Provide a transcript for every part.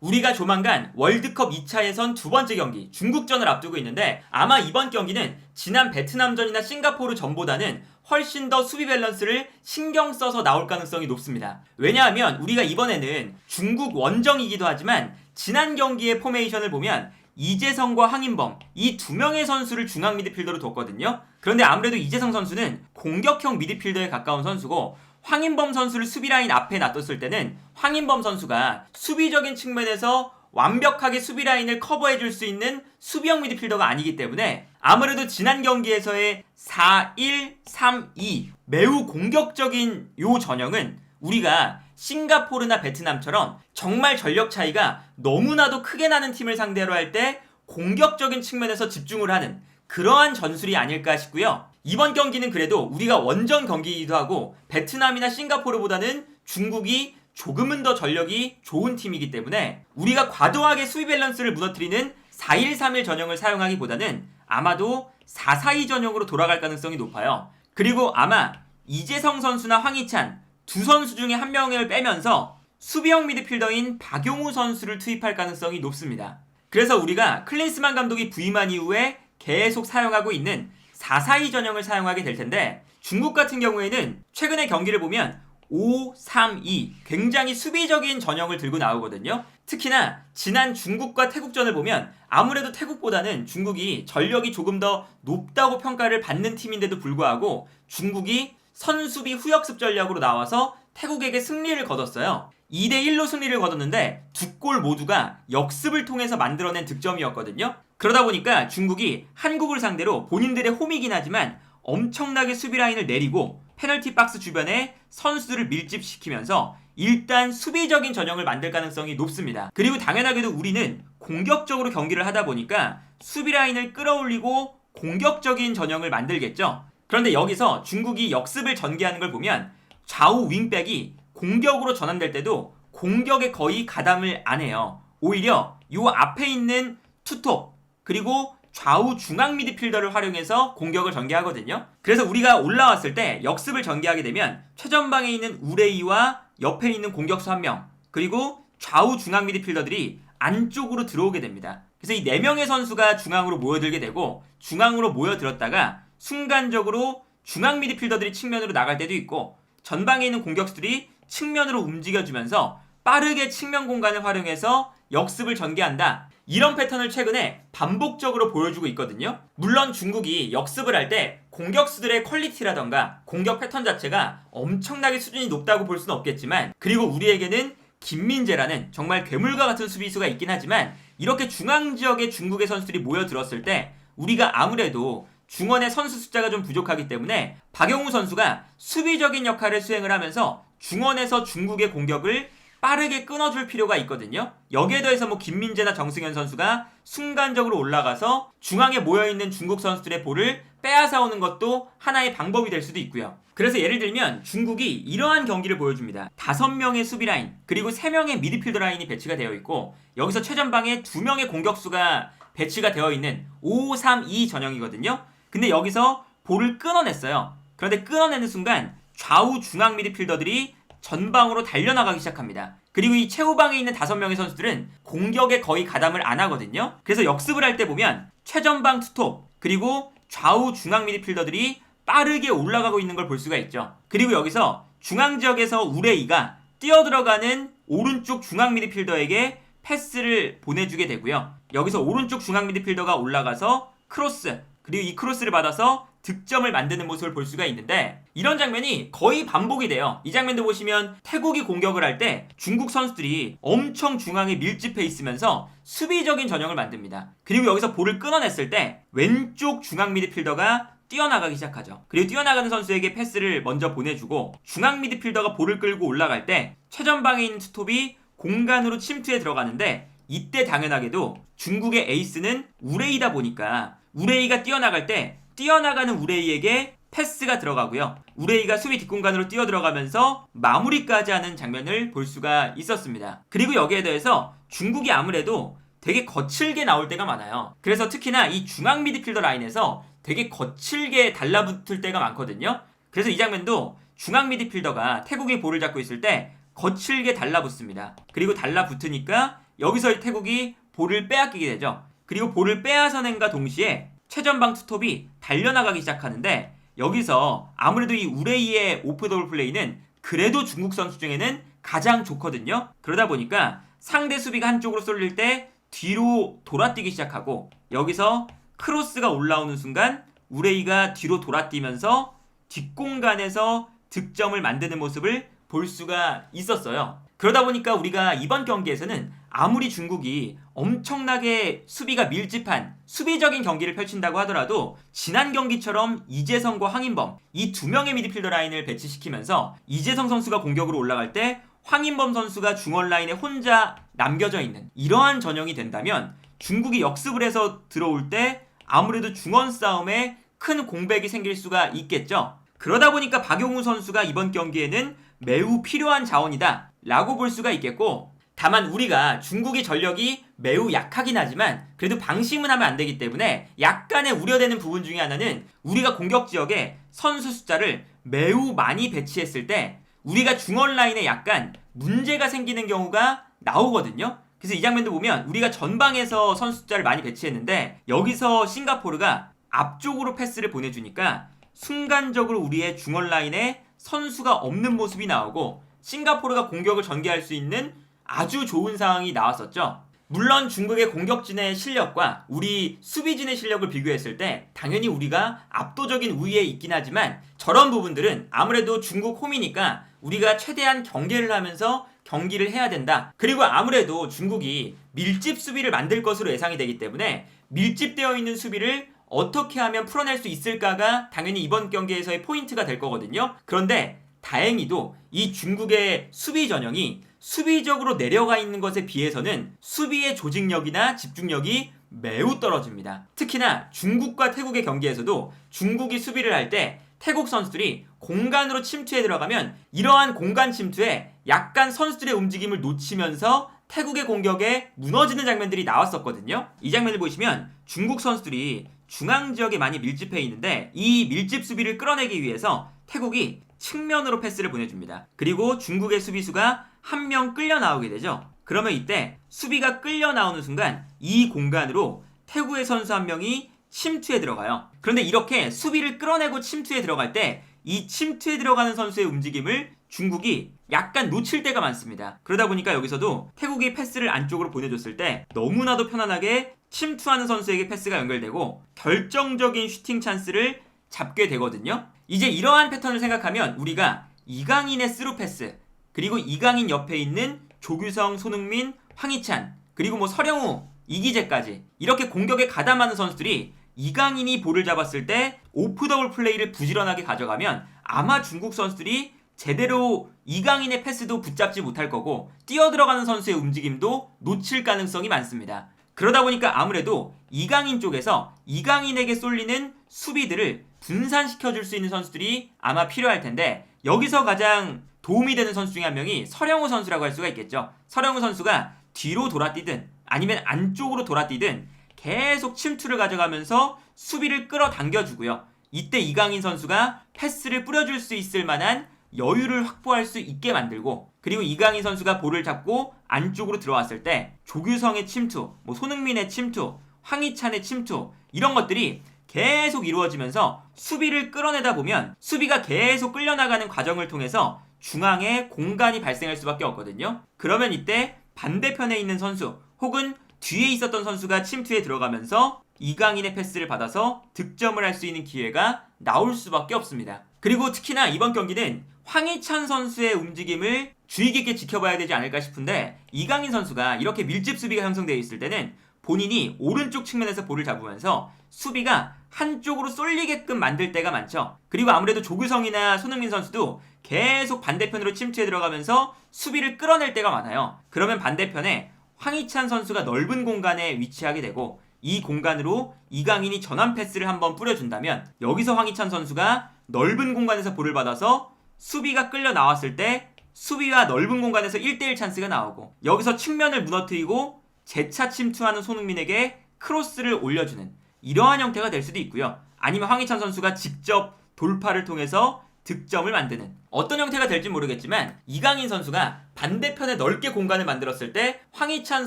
우리가 조만간 월드컵 2차 예선 두 번째 경기 중국전을 앞두고 있는데 아마 이번 경기는 지난 베트남전이나 싱가포르 전보다는 훨씬 더 수비 밸런스를 신경 써서 나올 가능성이 높습니다. 왜냐하면 우리가 이번에는 중국 원정이기도 하지만 지난 경기의 포메이션을 보면 이재성과 황인범 이 두 명의 선수를 중앙 미드필더로 뒀거든요. 그런데 아무래도 이재성 선수는 공격형 미드필더에 가까운 선수고 황인범 선수를 수비 라인 앞에 놔뒀을 때는 황인범 선수가 수비적인 측면에서 완벽하게 수비 라인을 커버해 줄 수 있는 수비형 미드필더가 아니기 때문에 아무래도 지난 경기에서의 4-1-3-2 매우 공격적인 요 전형은 우리가 싱가포르나 베트남처럼 정말 전력 차이가 너무나도 크게 나는 팀을 상대로 할 때 공격적인 측면에서 집중을 하는 그러한 전술이 아닐까 싶고요. 이번 경기는 그래도 우리가 원정 경기이기도 하고 베트남이나 싱가포르보다는 중국이 조금은 더 전력이 좋은 팀이기 때문에 우리가 과도하게 수비 밸런스를 무너뜨리는 4-1-3-1 전형을 사용하기보다는 아마도 4-4-2 전형으로 돌아갈 가능성이 높아요. 그리고 아마 이재성 선수나 황희찬 두 선수 중에 한 명을 빼면서 수비형 미드필더인 박용우 선수를 투입할 가능성이 높습니다. 그래서 우리가 클린스만 감독이 부임한 이후에 계속 사용하고 있는 4-4-2 전형을 사용하게 될 텐데 중국 같은 경우에는 최근의 경기를 보면 5-3-2 굉장히 수비적인 전형을 들고 나오거든요. 특히나 지난 중국과 태국전을 보면 아무래도 태국보다는 중국이 전력이 조금 더 높다고 평가를 받는 팀인데도 불구하고 중국이 선수비 후역습 전략으로 나와서 태국에게 승리를 거뒀어요. 2대1로 승리를 거뒀는데 두 골 모두가 역습을 통해서 만들어낸 득점이었거든요. 그러다 보니까 중국이 한국을 상대로 본인들의 홈이긴 하지만 엄청나게 수비 라인을 내리고 페널티 박스 주변에 선수들을 밀집시키면서 일단 수비적인 전형을 만들 가능성이 높습니다. 그리고 당연하게도 우리는 공격적으로 경기를 하다 보니까 수비 라인을 끌어올리고 공격적인 전형을 만들겠죠. 그런데 여기서 중국이 역습을 전개하는 걸 보면 좌우 윙백이 공격으로 전환될 때도 공격에 거의 가담을 안 해요. 오히려 요 앞에 있는 투톱 그리고 좌우 중앙 미드필더를 활용해서 공격을 전개하거든요. 그래서 우리가 올라왔을 때 역습을 전개하게 되면 최전방에 있는 우레이와 옆에 있는 공격수 한 명, 그리고 좌우 중앙 미드필더들이 안쪽으로 들어오게 됩니다. 그래서 이네 명의 선수가 중앙으로 모여들게 되고 중앙으로 모여들었다가 순간적으로 중앙 미드필더들이 측면으로 나갈 때도 있고 전방에 있는 공격수들이 측면으로 움직여주면서 빠르게 측면 공간을 활용해서 역습을 전개한다. 이런 패턴을 최근에 반복적으로 보여주고 있거든요. 물론 중국이 역습을 할 때 공격수들의 퀄리티라던가 공격 패턴 자체가 엄청나게 수준이 높다고 볼 수는 없겠지만 그리고 우리에게는 김민재라는 정말 괴물과 같은 수비수가 있긴 하지만 이렇게 중앙 지역에 중국의 선수들이 모여들었을 때 우리가 아무래도 중원의 선수 숫자가 좀 부족하기 때문에 박영우 선수가 수비적인 역할을 수행을 하면서 중원에서 중국의 공격을 빠르게 끊어줄 필요가 있거든요. 여기에 더해서 뭐 김민재나 정승현 선수가 순간적으로 올라가서 중앙에 모여있는 중국 선수들의 볼을 빼앗아 오는 것도 하나의 방법이 될 수도 있고요. 그래서 예를 들면 중국이 이러한 경기를 보여줍니다. 다섯 명의 수비 라인 그리고 세 명의 미드필더 라인이 배치가 되어 있고 여기서 최전방에 두 명의 공격수가 배치가 되어 있는 5-3-2 전형이거든요. 근데 여기서 볼을 끊어냈어요. 그런데 끊어내는 순간 좌우 중앙 미드필더들이 전방으로 달려나가기 시작합니다. 그리고 이 최후방에 있는 다섯 명의 선수들은 공격에 거의 가담을 안 하거든요. 그래서 역습을 할 때 보면 최전방 투톱 그리고 좌우 중앙 미드필더들이 빠르게 올라가고 있는 걸 볼 수가 있죠. 그리고 여기서 중앙 지역에서 우레이가 뛰어들어가는 오른쪽 중앙 미드필더에게 패스를 보내주게 되고요. 여기서 오른쪽 중앙 미드필더가 올라가서 크로스 그리고 이 크로스를 받아서 득점을 만드는 모습을 볼 수가 있는데 이런 장면이 거의 반복이 돼요. 이 장면도 보시면 태국이 공격을 할 때 중국 선수들이 엄청 중앙에 밀집해 있으면서 수비적인 전형을 만듭니다. 그리고 여기서 볼을 끊어냈을 때 왼쪽 중앙 미드필더가 뛰어나가기 시작하죠. 그리고 뛰어나가는 선수에게 패스를 먼저 보내주고 중앙 미드필더가 볼을 끌고 올라갈 때 최전방에 있는 스톱이 공간으로 침투해 들어가는데 이때 당연하게도 중국의 에이스는 우레이다 보니까 우레이가 뛰어나갈 때 뛰어나가는 우레이에게 패스가 들어가고요. 우레이가 수비 뒷공간으로 뛰어 들어가면서 마무리까지 하는 장면을 볼 수가 있었습니다. 그리고 여기에 대해서 중국이 아무래도 되게 거칠게 나올 때가 많아요. 그래서 특히나 이 중앙 미드필더 라인에서 되게 거칠게 달라붙을 때가 많거든요. 그래서 이 장면도 중앙 미드필더가 태국이 볼을 잡고 있을 때 거칠게 달라붙습니다. 그리고 달라붙으니까 여기서 태국이 볼을 빼앗기게 되죠. 그리고 볼을 빼앗아낸과 동시에 최전방 투톱이 달려나가기 시작하는데 여기서 아무래도 이 우레이의 오프 더블 플레이는 그래도 중국 선수 중에는 가장 좋거든요. 그러다 보니까 상대 수비가 한쪽으로 쏠릴 때 뒤로 돌아뛰기 시작하고 여기서 크로스가 올라오는 순간 우레이가 뒤로 돌아뛰면서 뒷공간에서 득점을 만드는 모습을 볼 수가 있었어요. 그러다 보니까 우리가 이번 경기에서는 아무리 중국이 엄청나게 수비가 밀집한 수비적인 경기를 펼친다고 하더라도 지난 경기처럼 이재성과 황인범 이 두 명의 미드필더 라인을 배치시키면서 이재성 선수가 공격으로 올라갈 때 황인범 선수가 중원 라인에 혼자 남겨져 있는 이러한 전형이 된다면 중국이 역습을 해서 들어올 때 아무래도 중원 싸움에 큰 공백이 생길 수가 있겠죠. 그러다 보니까 박용우 선수가 이번 경기에는 매우 필요한 자원이다 라고 볼 수가 있겠고 다만 우리가 중국의 전력이 매우 약하긴 하지만 그래도 방심은 하면 안 되기 때문에 약간의 우려되는 부분 중에 하나는 우리가 공격 지역에 선수 숫자를 매우 많이 배치했을 때 우리가 중원 라인에 약간 문제가 생기는 경우가 나오거든요. 그래서 이 장면도 보면 우리가 전방에서 선수 숫자를 많이 배치했는데 여기서 싱가포르가 앞쪽으로 패스를 보내주니까 순간적으로 우리의 중원 라인에 선수가 없는 모습이 나오고 싱가포르가 공격을 전개할 수 있는 아주 좋은 상황이 나왔었죠. 물론 중국의 공격진의 실력과 우리 수비진의 실력을 비교했을 때 당연히 우리가 압도적인 우위에 있긴 하지만 저런 부분들은 아무래도 중국 홈이니까 우리가 최대한 경계를 하면서 경기를 해야 된다. 그리고 아무래도 중국이 밀집 수비를 만들 것으로 예상이 되기 때문에 밀집되어 있는 수비를 어떻게 하면 풀어낼 수 있을까가 당연히 이번 경기에서의 포인트가 될 거거든요. 그런데 다행히도 이 중국의 수비 전형이 수비적으로 내려가 있는 것에 비해서는 수비의 조직력이나 집중력이 매우 떨어집니다. 특히나 중국과 태국의 경기에서도 중국이 수비를 할 때 태국 선수들이 공간으로 침투해 들어가면 이러한 공간 침투에 약간 선수들의 움직임을 놓치면서 태국의 공격에 무너지는 장면들이 나왔었거든요. 이 장면을 보시면 중국 선수들이 중앙 지역에 많이 밀집해 있는데 이 밀집 수비를 끌어내기 위해서 태국이 측면으로 패스를 보내줍니다. 그리고 중국의 수비수가 한 명 끌려 나오게 되죠. 그러면 이때 수비가 끌려 나오는 순간 이 공간으로 태국의 선수 한 명이 침투에 들어가요. 그런데 이렇게 수비를 끌어내고 침투에 들어갈 때 이 침투에 들어가는 선수의 움직임을 중국이 약간 놓칠 때가 많습니다. 그러다 보니까 여기서도 태국이 패스를 안쪽으로 보내줬을 때 너무나도 편안하게 침투하는 선수에게 패스가 연결되고 결정적인 슈팅 찬스를 잡게 되거든요. 이제 이러한 패턴을 생각하면 우리가 이강인의 스루 패스 그리고 이강인 옆에 있는 조규성, 손흥민, 황희찬 그리고 뭐 서령우, 이기재까지 이렇게 공격에 가담하는 선수들이 이강인이 볼을 잡았을 때 오프 더블 플레이를 부지런하게 가져가면 아마 중국 선수들이 제대로 이강인의 패스도 붙잡지 못할 거고 뛰어들어가는 선수의 움직임도 놓칠 가능성이 많습니다. 그러다 보니까 아무래도 이강인 쪽에서 이강인에게 쏠리는 수비들을 분산시켜 줄 수 있는 선수들이 아마 필요할 텐데 여기서 가장 도움이 되는 선수 중에 한 명이 서령우 선수라고 할 수가 있겠죠. 서령우 선수가 뒤로 돌아뛰든 아니면 안쪽으로 돌아뛰든 계속 침투를 가져가면서 수비를 끌어당겨 주고요. 이때 이강인 선수가 패스를 뿌려줄 수 있을 만한 여유를 확보할 수 있게 만들고 그리고 이강인 선수가 볼을 잡고 안쪽으로 들어왔을 때 조규성의 침투, 뭐 손흥민의 침투, 황희찬의 침투 이런 것들이 계속 이루어지면서 수비를 끌어내다 보면 수비가 계속 끌려나가는 과정을 통해서 중앙에 공간이 발생할 수밖에 없거든요. 그러면 이때 반대편에 있는 선수 혹은 뒤에 있었던 선수가 침투에 들어가면서 이강인의 패스를 받아서 득점을 할 수 있는 기회가 나올 수밖에 없습니다. 그리고 특히나 이번 경기는 황희찬 선수의 움직임을 주의 깊게 지켜봐야 되지 않을까 싶은데 이강인 선수가 이렇게 밀집 수비가 형성되어 있을 때는 본인이 오른쪽 측면에서 볼을 잡으면서 수비가 한쪽으로 쏠리게끔 만들 때가 많죠. 그리고 아무래도 조규성이나 손흥민 선수도 계속 반대편으로 침투해 들어가면서 수비를 끌어낼 때가 많아요. 그러면 반대편에 황희찬 선수가 넓은 공간에 위치하게 되고 이 공간으로 이강인이 전환 패스를 한번 뿌려준다면 여기서 황희찬 선수가 넓은 공간에서 볼을 받아서 수비가 끌려 나왔을 때 수비와 넓은 공간에서 1대1 찬스가 나오고 여기서 측면을 무너뜨리고 재차 침투하는 손흥민에게 크로스를 올려주는 이러한 형태가 될 수도 있고요. 아니면 황희찬 선수가 직접 돌파를 통해서 득점을 만드는 어떤 형태가 될지 모르겠지만 이강인 선수가 반대편에 넓게 공간을 만들었을 때 황희찬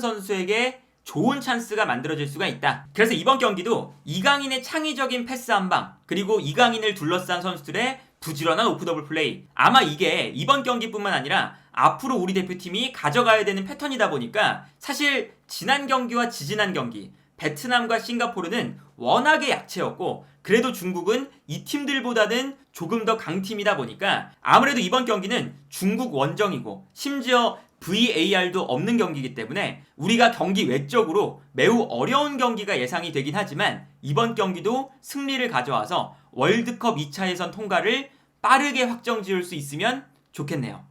선수에게 좋은 찬스가 만들어질 수가 있다. 그래서 이번 경기도 이강인의 창의적인 패스 한 방, 그리고 이강인을 둘러싼 선수들의 부지런한 오프 더블 플레이. 아마 이게 이번 경기뿐만 아니라 앞으로 우리 대표팀이 가져가야 되는 패턴이다 보니까 사실 지난 경기와 지지난 경기, 베트남과 싱가포르는 워낙에 약체였고 그래도 중국은 이 팀들보다는 조금 더 강팀이다 보니까 아무래도 이번 경기는 중국 원정이고 심지어 VAR도 없는 경기이기 때문에 우리가 경기 외적으로 매우 어려운 경기가 예상이 되긴 하지만 이번 경기도 승리를 가져와서 월드컵 2차 예선 통과를 빠르게 확정 지을 수 있으면 좋겠네요.